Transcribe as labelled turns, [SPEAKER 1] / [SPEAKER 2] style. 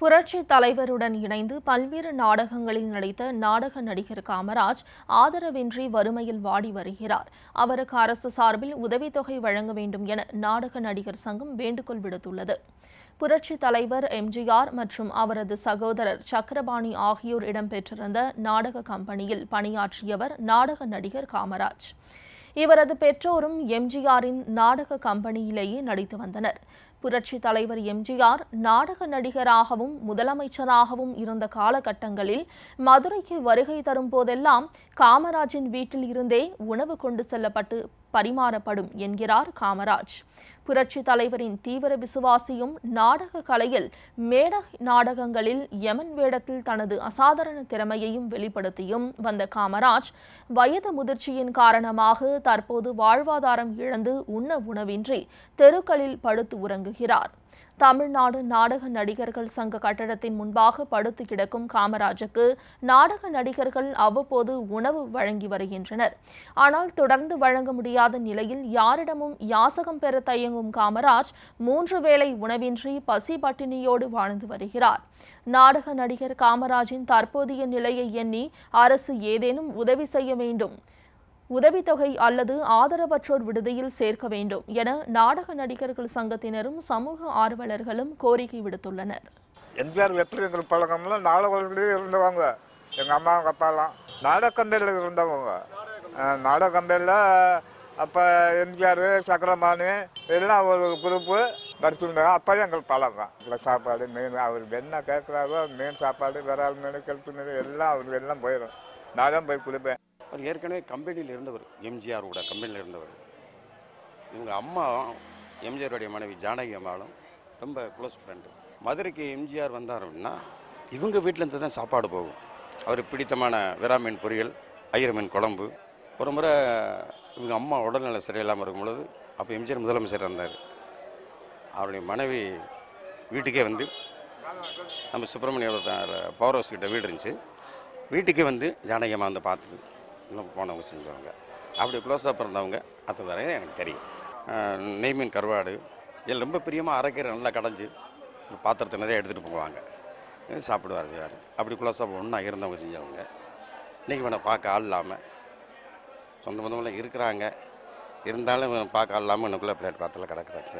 [SPEAKER 1] புரட்சி தலைவருடன் இணைந்து பல்வேறு நாடகங்களில் நடித்த நாடக நடிகர் காமராஜ் ஆதரவின்றி வறுமையில் வாடி வருகிறார். அவருக்கு அரசு சார்பில் உதவித்தொகை வழங்க வேண்டும் என நாடக நடிகர் சங்கம் வேண்டுகோள் விடுத்துள்ளது. புரட்சி தலைவர் எம்ஜிஆர் மற்றும் அவரது சகோதரர் சக்கரபாணி ஆகியோர் இடம்பெற்றிருந்த நாடக கம்பெனியில் பணியாற்றியவர் நாடக நடிகர் காமராஜ். இவரது பெற்றோரும் எம்ஜிஆரின் நாடக கம்பெனியிலேயே நடித்து வந்தனர். புரட்சி தலைவர் எம்ஜிஆர் நாடக நடிகராகவும் முதலமைச்சராகவும் இருந்த காலகட்டங்களில் மதுரைக்கு வருகை தரும் போதெல்லாம் காமராஜின் வீட்டில் இருந்தே உணவு கொண்டு செல்லப்பட்டு பரிமாறப்படும் என்கிறார் காமராஜ். புரட்சி தலைவரின் தீவிர விசுவாசியும் நாடக கலையில் மேட நாடகங்களில் யமன் வேடத்தில் தனது அசாதாரண திறமையையும் வெளிப்படுத்தியும் வந்த காமராஜ் வயது முதிர்ச்சியின் காரணமாக தற்போது வாழ்வாதாரம் இழந்து உண்ண உணவின்றி தெருக்களில் படுத்து உறங்குகிறார். தமிழ்நாடு நாடக நடிகர்கள் சங்க கட்டடத்தின் முன்பாக படுத்து கிடக்கும் காமராஜுக்கு நாடக நடிகர்கள் அவ்வப்போது உணவு வழங்கி வருகின்றனர். ஆனால் தொடர்ந்து வழங்க முடியாத நிலையில் யாரிடமும் யாசகம் பெற தயங்கும் காமராஜ் மூன்று வேளை உணவின்றி பசி பட்டினியோடு வாழ்ந்து வருகிறார். நாடக நடிகர் காமராஜின் தற்போதைய நிலையை எண்ணி அரசு ஏதேனும் உதவி செய்ய வேண்டும். உதவித்தொகை அல்லது ஆதரவற்றோர் விடுதியில் சேர்க்க வேண்டும் என நாடக நடிகர்கள் சங்கத்தினரும் சமூக ஆர்வலர்களும் கோரிக்கை விடுத்துள்ளனர்.
[SPEAKER 2] எம்ஜிஆர் எப்படி எங்களுக்கு பழக்கம்லாம் நாடகங்களே இருந்தவங்க. எங்கள் அம்மா எங்கள் அப்பாலாம் நாடக கம்பெனியில் இருந்தவங்க. அஹ் நாடக கம்பெனியில் அப்போ எம்ஜிஆர் சக்கரமானு எல்லாம் ஒரு குரூப்பு நடிச்சிருந்தாங்க. அப்போ எங்களுக்கு பழக்கம். இல்லை சாப்பாடு மீன் அவருக்கு என்ன கேட்குறாரோ மீன் சாப்பாடு விரால் மீன் கெளுத்து மீன் எல்லாம் அவருக்கு எல்லாம் போயிடும். நான் தான் போய் கொடுப்பேன்.
[SPEAKER 3] அவர் ஏற்கனவே கம்பெனியில் இருந்தவர் எம்ஜிஆரோட கம்பெனியில் இருந்தவர். இவங்க அம்மா எம்ஜிஆருடைய மனைவி ஜானகி அம்மாளும் ரொம்ப க்ளோஸ் ஃப்ரெண்டு மதுரைக்கு எம்ஜிஆர் வந்தார் அப்படின்னா இவங்க வீட்டிலேருந்து தான் சாப்பாடு போகும். அவர் பிடித்தமான விரா மீன் பொரியல் ஐயர் மீன் குழம்பு. ஒரு முறை இவங்க அம்மா உடல்நல சரியில்லாமல் இருக்கும் பொழுது அப்போ எம்ஜிஆர் முதலமைச்சர் இருந்தார். அவருடைய மனைவி வீட்டுக்கே வந்து நம்ம சுப்பிரமணியோட பவர் ஹவுஸ் கிட்ட வீடு இருந்துச்சு. வீட்டுக்கே வந்து ஜானகி அம்மா வந்து பார்த்தது. இன்னும் போனவங்க செஞ்சவங்க. அப்படி க்ளோஸாக பிறந்தவங்க அது வரையும் எனக்கு தெரியும். நெய்மீன் நெய் மீன் கருவாடு இதில் ரொம்ப பிரியமாக அரைக்கீரை நல்லா கடைஞ்சி பாத்திரத்தை நிறைய எடுத்துகிட்டு போவாங்க. சாப்பிடுவார் செய்வார் அப்படி க்ளோஸாக ஒன்றா இருந்தவங்க செஞ்சவங்க. இன்றைக்கி வேணால் பார்க்க ஆள் இல்லாமல் சொந்த பந்தமெல்லாம் இருக்கிறாங்க. இருந்தாலும் பார்க்க ஆள் இல்லாமல் எனக்குள்ளே பிளேட் பாத்தில் கிடக்குறாச்சு